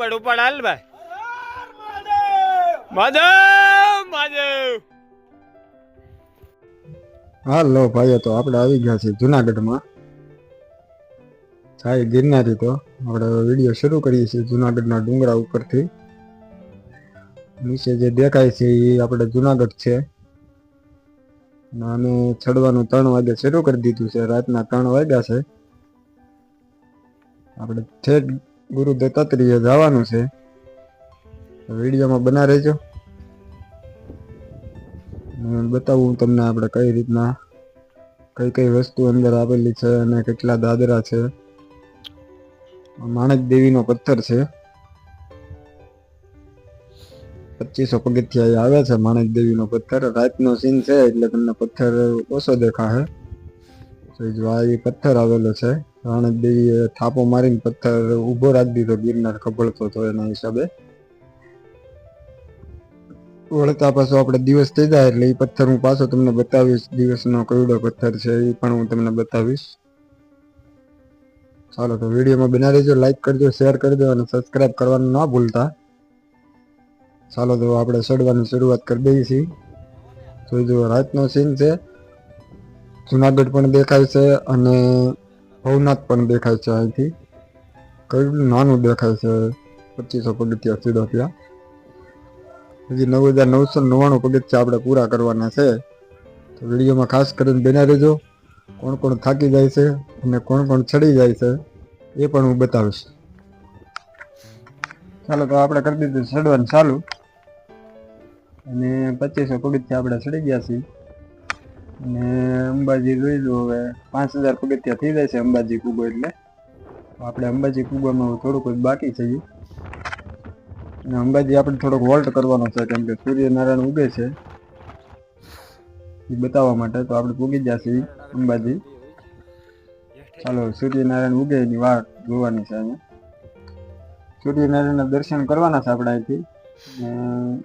ઉપાડ ઉપાડ હાલ ભાઈ. માધવ માધવ હાલો ભાઈઓ તો આપણે આવી ગયા છીએ જુનાગઢમાં. સાઈ ગિરનારી તો આપણે વીડિયો શરૂ કરીએ છીએ જુનાગઢના ડુંગરા ઉપરથી. નીચે જે દેખાય છે એ આપણે જુનાગઢ છે. અને અમે ચડવાનું ત્રણ વાગે શરૂ કરી દીધું છે રાતના ત્રણ વાગ્યા છે. આપણે ઠેઠ ગુરુ દત્તાત્રેય જવાનું છે. વિડીયોમાં બના રહેજો. બતાવું તમને આપણે કઈ રીતના કઈ કઈ વસ્તુ અંદર આવેલી છે અને કેટલા દાદરા છે. માણેક દેવીનો પથ્થર છે. પચીસો પગથિયા આવે છે માણેક દેવીનો પથ્થર. રાતનો સીન છે એટલે તમને પથ્થર ઓછો દેખાશે. જો આ પથ્થર આવેલો છે. માણક દેવીએ થાપો મારીને પથ્થર ઊભો રાખી દીધો, ગિરનાર ખબળતો હતો એના હિસાબે. વળતા પાછો આપણે દિવસ થઈ જાય એટલે એ પથ્થર હું પાછો તમને બતાવીશ. દિવસનો કયડો પથ્થર છે એ પણ હું તમને બતાવીશ. ચાલો તો વિડીયોમાં બના રહેજો. લાઈક કરજો શેર કરજો અને સબસ્ક્રાઇબ કરવાનું ના ભૂલતા. ચાલો તો આપણે ચડવાની શરૂઆત કરી દઈએ છીએ. તો જો રાતનો સીન છે, જુનાગઢ પણ દેખાય છે અને ભવનાથ પણ દેખાય છે અહીંથી. કયું નાનું દેખાય છે? પચીસો પગથિયા સીધો ત્યાં. હજી નવ હજાર નવસો નવ્વાણું પગથિયા આપણે પૂરા કરવાના છે. તો વિડીયોમાં ખાસ કરીને બના રહેજો. કોણ કોણ થાકી જાય છે અને કોણ કોણ ચડી જાય છે એ પણ હું બતાવીશ. ચાલો તો આપણે કરી દીધું ચડવાનું ચાલુ. અને પચીસો પગથિયા આપણે ચડી ગયા છીએ. અને અંબાજી જોઈ લો હવે. પાંચ હજાર પગથિયા થઈ જાય છે અંબાજી કુગો એટલે. આપણે અંબાજી કૂબામાં થોડુંક બાકી છે અને અંબાજી આપણે થોડોક વોલ્ટ કરવાનો છે કેમ કે સૂર્યનારાયણ ઉગે છે. એ બતાવવા માટે તો આપણે પૂગી જશે અંબાજી. ચાલો, સૂર્યનારાયણ ઉગે એની વાત જોવાની છે અહીંયા. સૂર્યનારાયણના દર્શન કરવાના છે આપણે અહીંથી.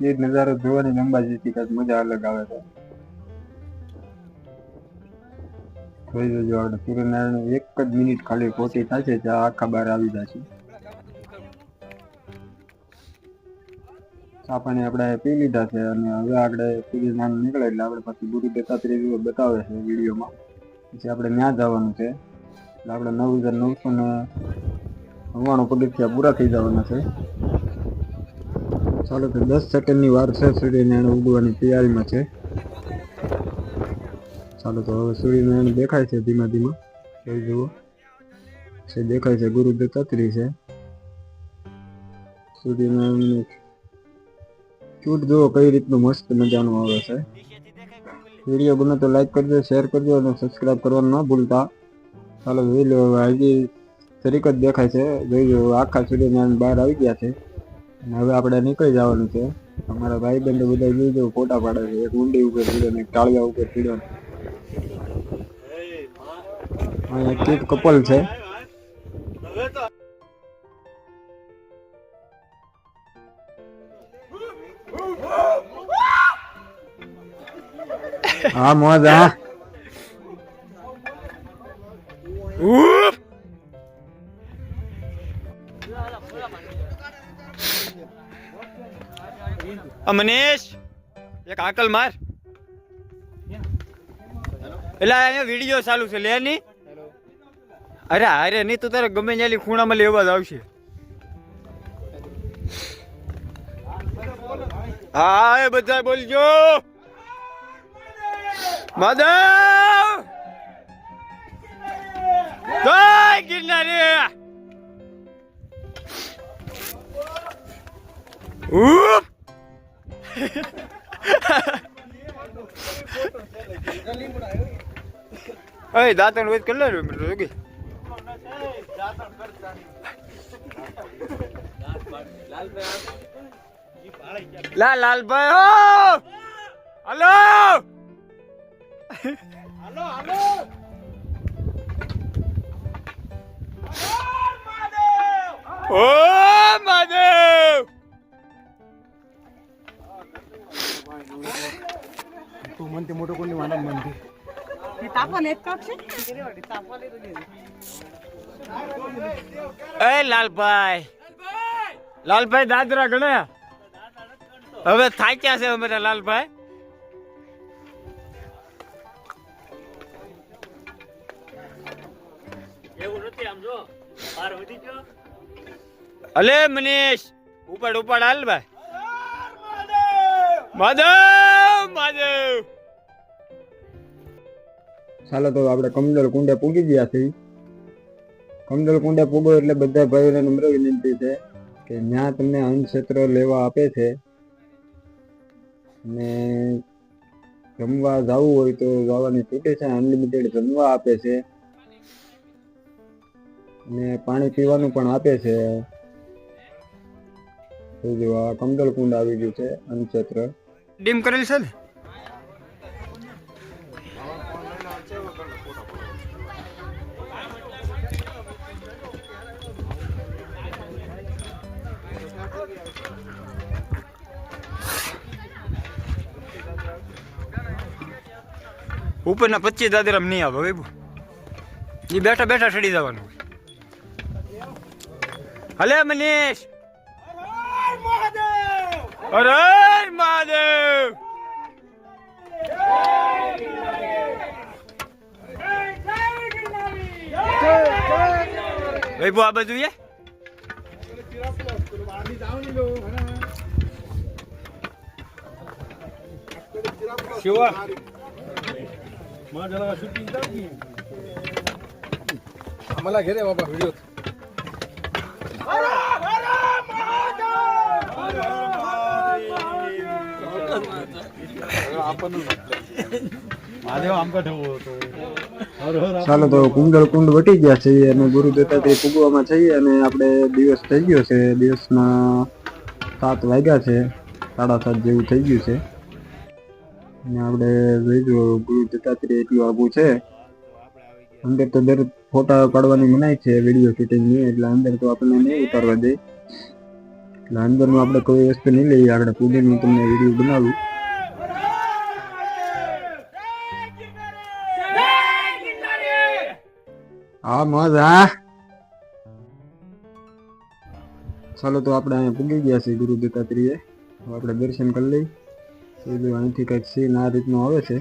એ નજારો જોવાની અંબાજીથી કાંઈક મજા અલગ આવે છે. જોઈ જોજો આપણે સૂર્યનારાયણ એક જ મિનિટ ખાલી ખોટી છે ત્યાં આખા બહાર આવી જાય ચા પાણી આપણે પી લીધા છે અને હવે આપણે સૂર્યનારાયણ નીકળે એટલે આપણે પછી ગુરુ દત્તાત્રેય બતાવે છે વિડીયોમાં. પછી આપણે ત્યાં જવાનું છે. એટલે આપણે નવ હજાર નવસો ને નવ્વાણું પગથિયા પૂરા થઈ જવાના છે. ચાલો તો દસ સેકન્ડની વાર છે સૂર્યનારાયણ ઉગવાની તૈયારીમાં છે. ચાલો તો હવે સૂર્યનારાયણ દેખાય છે ધીમા ધીમા. જોઈ જુઓ. છે, દેખાય છે ગુરુ દત્તાત્રેય છે. સૂર્યનારાયણ ચૂંટ જુઓ, કઈ રીતનું મસ્ત મજાનું આવે છે. વીડિયો ગમે તો લાઈક કરજો શેર કરજો અને સબસ્ક્રાઈબ કરવાનું ના ભૂલતા. ચાલો, જોઈ લો, હવે હજી તરીક જ દેખાય છે. જોઈ લો, આખા સૂર્યનારાયણ બહાર આવી ગયા છે. અને હવે આપણે નીકળી જવાનું છે. અમારા ભાઈ બંધ બધા જોઈ જવું ફોટા પાડે છે. એક ઊંડી ઉપર પીડો ને એક ટાળિયા ઉપર પીડો ક્યુટ કપલ છે. હા મોજ હા એક આકલ માર. એટલે અહીંયા વીડિયો ચાલુ છે, લે ની. અરે અરે નહીં તો તારે ગમે ત્યાંની ખૂણામાં લેવા જ આવશે. હા એ બધા બોલજો. માધવ! જય ગિરનારી! ઉપ અય દાંતણ વેદ કરી લે રે જોગી લા લાલભાઈ હો હલો ઓ મહાદેવ એ લાલભાઈ લાલભાઈ દાદરા ગણ્યા હવે થાક્યા છે અમે લાલભાઈ. અલે મનીષ ઉપાડ ઉપાડ હાલ ભાઈ. માધવ માધવ ચાલો તો આપણે કમદલ કુંડે પૂગી ગયા છીએ. કમદલ કુંડે પૂગો એટલે બધા ભાઈઓને નમ્ર વિનંતી છે. કે ત્યાં તમને અન્ન ક્ષેત્ર લેવા આપે છે ને જમવા જવું હોય તો જવાની છૂટે છે અનલિમિટેડ જમવા આપે છે ને પાણી પીવાનું પણ આપે છે. કમદલ કુંડ આવી ગયું છે, અન્ન ક્ષેત્ર ડીમ કરેલ છે ને? ઉપરના પચીસ દાદરામ નહીં આવે ભાઈ એ બેઠા બેઠા ચડી જવાનું. હલે મનીષ. અરે મહાદેવ. ભાઈ આ બાજુ એ. શિવા. मला घे रे बाबा व्हिडिओ ચાલો તો કુંડળ કુંડ વટી ગયા છે અને ગુરુ દત્તાત્રેય પૂગવામાં છીએ અને આપણે દિવસ થઈ ગયો છે દિવસના સાત વાગ્યા છે સાડા સાત જેવું થઈ ગયું છે અને આપણે જોઈજો ગુરુ દત્તાત્રેય એટલું આગું છે. અંદર તો દર ફોટા પાડવાની મનાય છે વીડિયો શૂટિંગની એટલે અંદર તો આપણને નહીં ઉતારવા દે. એટલે અંદરનું આપણે કોઈ વસ્તુ નહીં લઈએ, આપણે પૂગીને તમને વીડિયો બનાવું. હા, મોજ. હા ચાલો તો આપણે અહીંયા પૂગી ગયા છીએ ગુરુ દત્તાત્રેય. આપણે દર્શન કરી લઈ જો કંઈક સીન આ રીતનો આવે છે.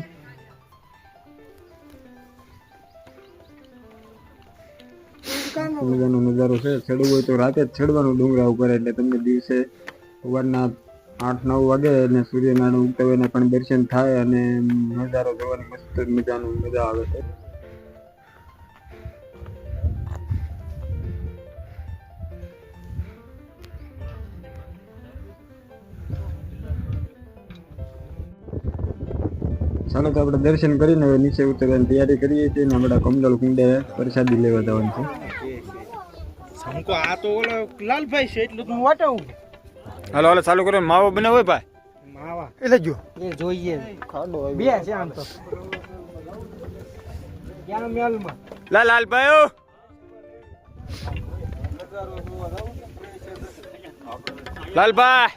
મજાનો નજારો છે. છેડવું હોય તો રાતે જ છેડવાનું ડુંગરા ઉપર, એટલે તમને દિવસે સવારના આઠ, નવ વાગે અને સૂર્યનારાયણ ઉગતા હોય પણ દર્શન થાય અને નજારો જોવાની મસ્ત મજાનું મજા આવે છે. ચાલો તો આપણે દર્શન કરીને હવે નીચે ઉતરવાની તૈયારી કરીએ છીએ ને આપણા કમડળ કુંડે પ્રસાદી લેવા જવાનું છે. હું આ તો ઓલો લાલભાઈ છે એટલું હું વાટાવું. હાલો હાલો ચાલુ કરો. માવો બનાવો ભાઈ? માવા. એટલે જો એ જોઈએ. બે છે આમ તો. લા લાલભાઈ લાલભાઈ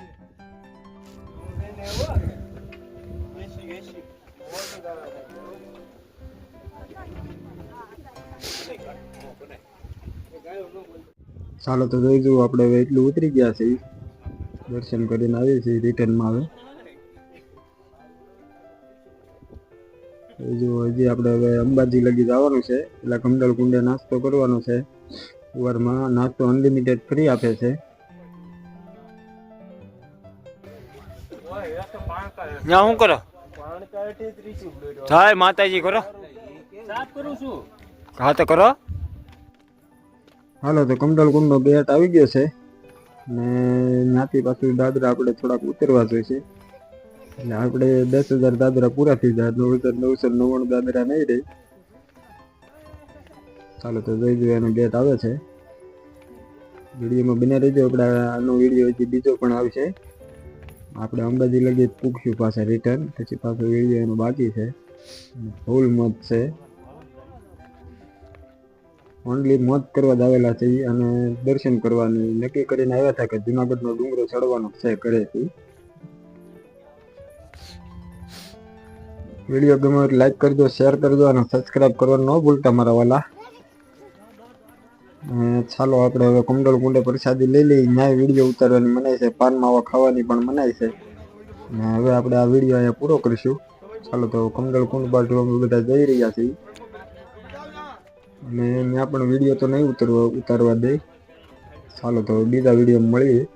ચાલો તો જોઈ જવું આપણે એટલું ઉતરી ગયા છે દર્શન કરીને આવીએ છીએ રિટર્નમાં હવે. જો હજી આપણે હવે અંબાજી લગી જવાનું છે. એટલે કમદલ કુંડે નાસ્તો કરવાનો છે. ઉવારમાં નાસ્તો અનલિમિટેડ ફ્રી આપે છે. ત્યાં શું કરો? થાય માતાજી કરો. સાફ કરું છું. હા તો કરો. હાલો તો કમદલ કુંડનો બેટ આવી ગયો છે. ને ત્યાંથી પાછું દાદરા આપણે થોડાક ઉતરવા જોઈશે. એટલે આપણે દસ હજાર દાદરા પૂરા થઈ જાય. નવ હજાર નવસો નવ્વાણું દાદરા નહીં રહે. ચાલો તો જોઈ જોઈએ એનો બેટ આવે છે. વિડીયોમાં બને રહીજો. આપણે આનો વીડિયો હજી બીજો પણ આવશે. આપણે અંબાજી લગી પૂછ્યું પાછા રિટર્ન પછી પાછો વીડિયો એનો બાકી છે. ફૂલ મત છે. ઓનલી મત કરવા જ આવેલા છે અને દર્શન કરવાની નક્કી કરીને આવ્યા હતા કે જુનાગઢનો ડુંગરો ચડવાનો છે ઘરેથી. વીડિયો ગમે લાઈક કરજો શેર કરજો અને સબસ્ક્રાઇબ કરવાનું ન ભૂલતા મારા વાલા. ચાલો આપણે હવે કુંડળ કુંડે પ્રસાદી લઈ લઈ ન્યાય વીડિયો ઉતારવાની મનાય છે, પાનમાં ખાવાની પણ મનાય છે. ને હવે આપણે આ વીડિયો અહીંયા પૂરો કરીશું. ચાલો તો કુંડળ કુંડ બાજુ અમે બધા જઈ રહ્યા છીએ. અને ત્યાં પણ વીડિયો તો નહીં ઉતારવા ઉતારવા દે. ચાલો તો બીજા વીડિયો મળીએ.